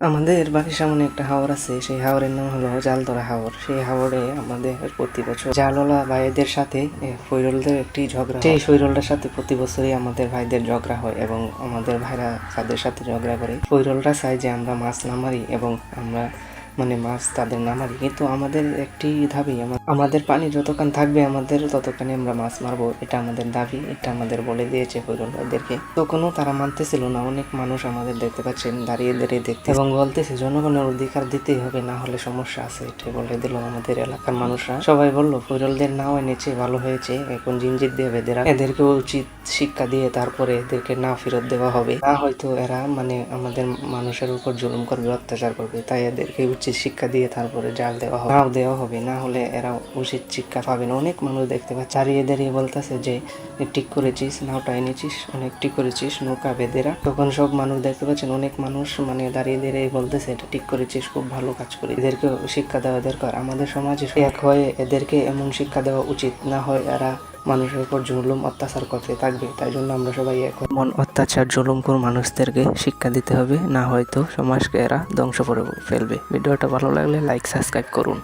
আমাদের বাড়ির সামনে একটা হাওর আছে, সেই হাওরের নাম হলো জালতরা হাওর। সেই হাওরে আমাদের প্রতি বছর জালওয়ালা ভাইদের সাথে ফৈরলদের একটি ঝগড়া সেই ফৈরলটার সাথে প্রতি বছরই আমাদের ভাইদের ঝগড়া হয় এবং আমাদের ভাইরা তাদের সাথে ঝগড়া করে। ফৈরলরা চায় যে আমরা মাছ না মারি এবং আমরা মানে মাছ তাদের না মারি। কিন্তু আমাদের একটি দাবি আমাদের পানি যতক্ষণ থাকবে আমাদের ততক্ষণে আমরা মাছ মারবো। এটা আমাদের দাবি, এটা আমাদের বলে দিয়েছে ফৈরল ভাইদেরকে তখনও তারা মানতেছিল না, অনেক মানুষ আমাদের দেখতে পাচ্ছেন, দাঁড়িয়ে দাঁড়িয়ে দেখতে এবং বলতেছে, জনগণের অধিকার দিতেই হবে, না হলে সমস্যা আছে। এটা বলে দিল আমাদের এলাকার মানুষরা। সবাই বলল ফৈরলদের নাও এনেছে, ভালো হয়েছে, এখন জিনজির দিয়ে রাখ। এদেরকে উচিত শিক্ষা দিয়ে তারপরে এদেরকে না ফেরত দেওয়া হবে। না হয়তো এরা মানে আমাদের মানুষের উপর জুলুম করবে, অত্যাচার করবে, তাই এদেরকে উচিত শিক্ষা দিয়ে তারপরে জাল দেওয়া হবে, নাও দেওয়া হবে, না হলে এরা উচিত শিক্ষা পাবে না। অনেক মানুষ দেখতে পাচ্ছে দাঁড়িয়ে দাঁড়িয়ে বলতেছে যে ঠিক করেছিস নাওটা এনেছিস, অনেক ঠিক করেছিস, নৌকা বেঁধে রাখ। তখন সব মানুষ দেখতে পাচ্ছেন, অনেক মানুষ মানে দাঁড়িয়ে দাঁড়িয়ে বলতেছে, এটা ঠিক করেছিস, খুব ভালো কাজ করে এদেরকে শিক্ষা দেওয়া দরকার। আমাদের সমাজে এক হয়ে এদেরকে এমন শিক্ষা দেওয়া উচিত, না হয় এরা মানুষের উপর জুলুম, অত্যাচার করতে থাকবে, তাই জন্য আমরা সবাই এখন মন অত্যাচার, জুলুম করে মানুষদেরকে শিক্ষা দিতে হবে, না হয়তো সমাজকে এরা ধ্বংস করে ফেলবে। ভিডিওটা ভালো লাগলে লাইক সাবস্ক্রাইব করুন।